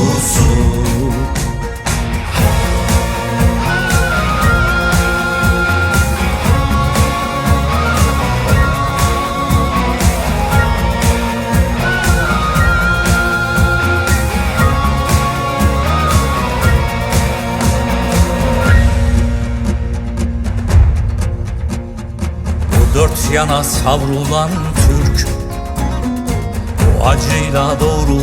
Bu dört yana savrulan Türk Bu acıyla doğru